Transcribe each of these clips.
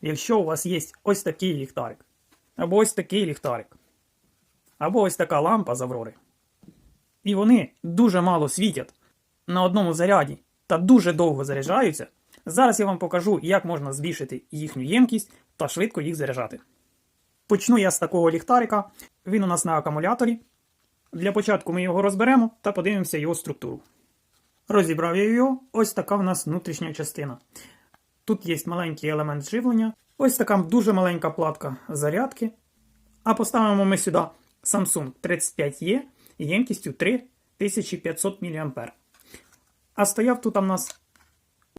якщо у вас є ось такий ліхтарик, або ось такий ліхтарик, або ось така лампа з Аврори, і вони дуже мало світять на одному заряді та дуже довго заряджаються, зараз я вам покажу, як можна збільшити їхню ємкість та швидко їх заряджати. Почну я з такого ліхтарика. Він у нас на акумуляторі. Для початку ми його розберемо та подивимося його структуру. Розібрав я його. Ось така в нас внутрішня частина. Тут є маленький елемент живлення, ось така дуже маленька платка зарядки. А поставимо ми сюди Samsung 35E ємкістю 3500 мА. А стояв тут у нас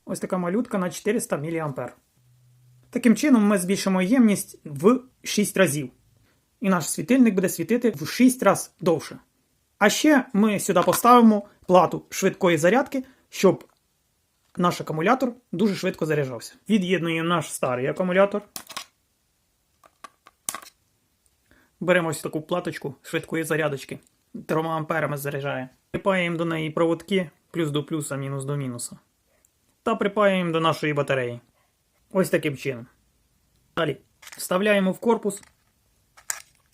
ось така малютка на 400 мА. Таким чином ми збільшимо ємність в 6 разів. І наш світильник буде світити в 6 разів довше. А ще ми сюди поставимо плату швидкої зарядки, щоб наш акумулятор дуже швидко заряджався. Від'єднуємо наш старий акумулятор. Беремо ось таку платочку швидкої зарядочки. 3 амперами заряджає. Припаємо до неї проводки плюс до плюса, мінус до мінуса. Та припаємо до нашої батареї. Ось таким чином. Далі вставляємо в корпус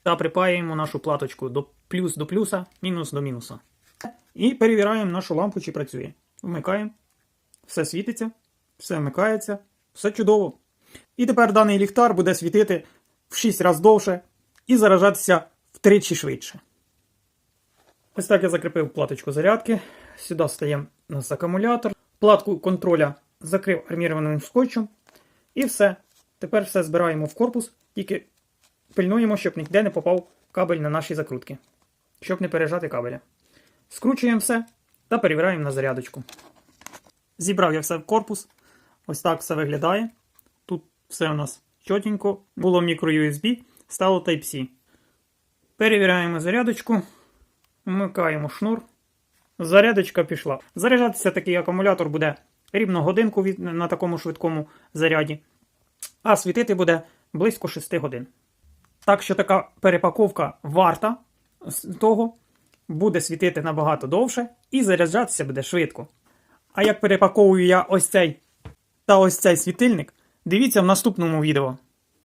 та припаємо нашу платочку до плюс до плюса, мінус до мінуса. І перевіряємо нашу лампу, чи працює. Вмикаємо. Все світиться, все вмикається, все чудово. І тепер даний ліхтар буде світити в 6 разів довше і заражатися втричі швидше. Ось так я закріпив платочку зарядки. Сюди встаємо у нас акумулятор. Платку контроля закрив армірованим скотчем. І все. Тепер все збираємо в корпус, тільки пильнуємо, щоб ніде не попав кабель на наші закрутки, щоб не пережати кабеля. Скручуємо все та перевіряємо на зарядочку. Зібрав я все в корпус. Ось так все виглядає. Тут все у нас чотенько. Було мікро USB, стало Type-C. Перевіряємо зарядочку. Вмикаємо шнур. Зарядочка пішла. Заряджатися такий акумулятор буде рівно годинку на такому швидкому заряді. А світити буде близько 6 годин. Так що така перепаковка варта того, буде світити набагато довше і заряджатися буде швидко. А як перепаковую я ось цей та ось цей світильник, дивіться в наступному відео.